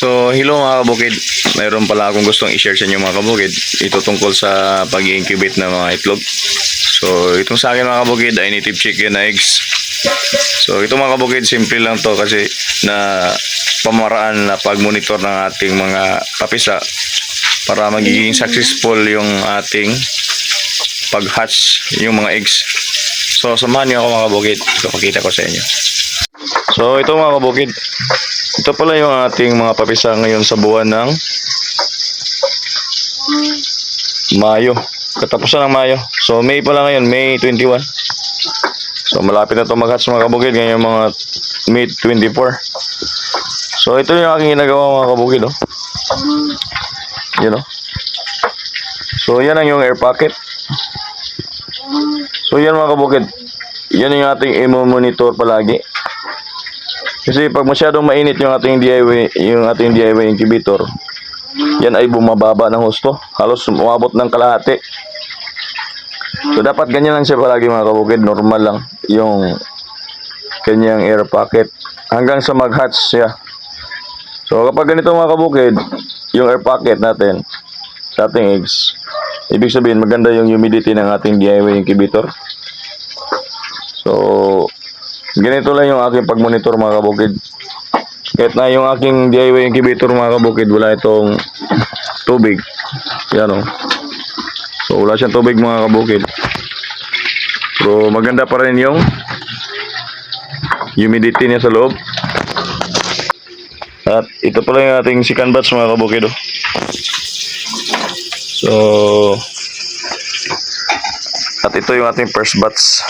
So, hello mga kabukid. Mayroon pala akong gustong i-share sa inyo mga kabukid. Ito tungkol sa pag-incubate ng mga itlog. So, itong sa akin mga kabukid ay native chicken na eggs. So, ito mga kabukid, simple lang to kasi na pamaraan na pag-monitor ng ating mga papisa para magiging successful yung ating pag-hatch yung mga eggs. So, samahan niyo ako mga kabukid. Ipapakita ko sa inyo. So, ito mga kabukid. Ito pala yung ating mga papisa ngayon sa buwan ng Mayo. Katapusan ng Mayo. So, May pala ngayon, May 21. So, malapit na ito mag-hatch mga kabukid. Ngayon mga May 24. So, ito yung aking ginagawa mga kabukid. Oh. Yun oh. So, yan ang yung air pocket. So, yan mga kabukid. Yan yung ating imo-monitor palagi. Kasi pag masyadong mainit yung ating DIY, yung ating DIY incubator, yan ay bumababa ng husto. Halos umabot ng kalahati. So dapat ganyan lang siya palagi mga kabukid, normal lang yung kanyang air pocket hanggang sa mag-hatch siya. So kapag ganito mga kabukid, yung air pocket natin sa ating eggs, ibig sabihin maganda yung humidity ng ating DIY incubator. Ganito lang yung aking pag-monitor mga kabukid. Kahit na yung aking DIY incubator mga kabukid, wala itong tubig. Yan o. So wala siyang tubig mga kabukid. Pero maganda pa rin yung humidity niya sa loob. At ito pala yung ating second batch mga kabukid. Oh. So at ito yung ating first batch.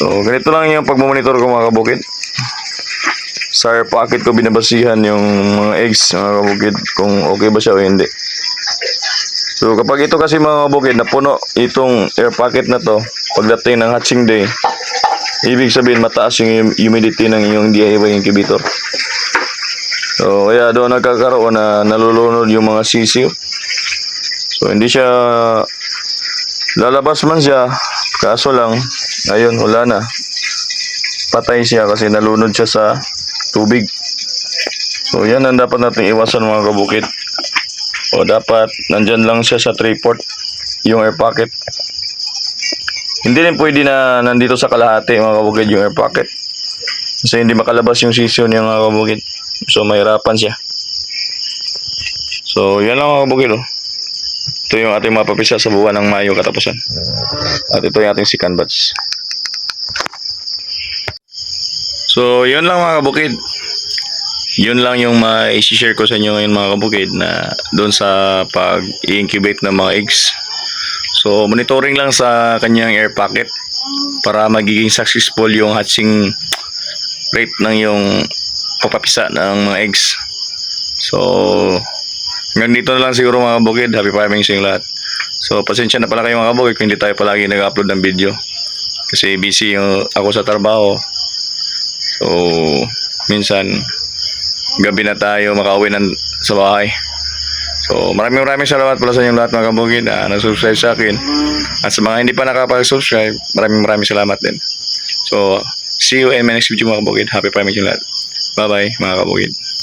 So, ganito lang yung pagmamonitor ko mga kabukid. Sa air ko binabasihan yung mga eggs mga kabukid kung okay ba siya o hindi. So, kapag ito kasi mga kabukid na puno itong air pocket na to pagdating ng hatching day, ibig sabihin mataas yung humidity ng iyong DIY incubator. So, kaya doon nagkakaroon na nalulunod yung mga sisiw. So, hindi siya lalabas man siya, kaso lang, ayun, wala na. Patay siya kasi nalunod siya sa tubig. So, yan ang dapat natin iwasan mga kabukid. O dapat, nandyan lang siya sa tray port, yung air pocket. Hindi rin pwede na nandito sa kalahati mga kabukid yung air pocket. Kasi hindi makalabas yung sisyo niya mga kabukid. So, mahirapan siya. So, yan lang mga kabukid oh. Ito yung ating mga papisa sa buwan ng Mayo katapusan. At ito yung ating second batch. So, yun lang mga kabukid. Yun lang yung ma-share ko sa inyo ngayon mga kabukid na doon sa pag-incubate ng mga eggs. So, monitoring lang sa kanyang air pocket para magiging successful yung hatching rate ng yung papapisa ng mga eggs. So, hanggang dito na lang siguro mga kabukid. Happy farming sa lahat. So, pasensya na pala kayo mga kabukid kung hindi tayo palagi nag-upload ng video. Kasi busy yung ako sa trabaho. So, minsan, gabi na tayo makauwi ng, sa bahay. So, maraming maraming salamat pala sa inyong lahat mga kabukid na nag-subscribe sa akin. At sa mga hindi pa nakapag-subscribe, maraming maraming salamat din. So, see you in my next video mga kabukid. Happy farming sa lahat. Bye-bye mga kabukid.